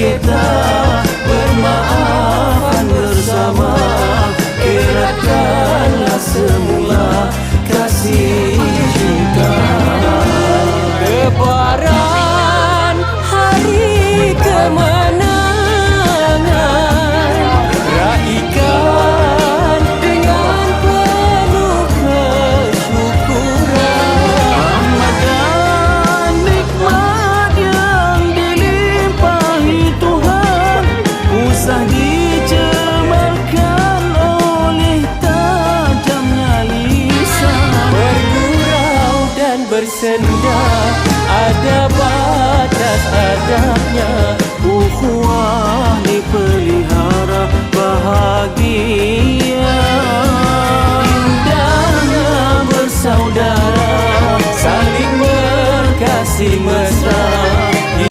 kita dan bersenda. Ada batas adanya Uhuah dipelihara bahagia. Indahnya bersaudara Saling berkasih mesra.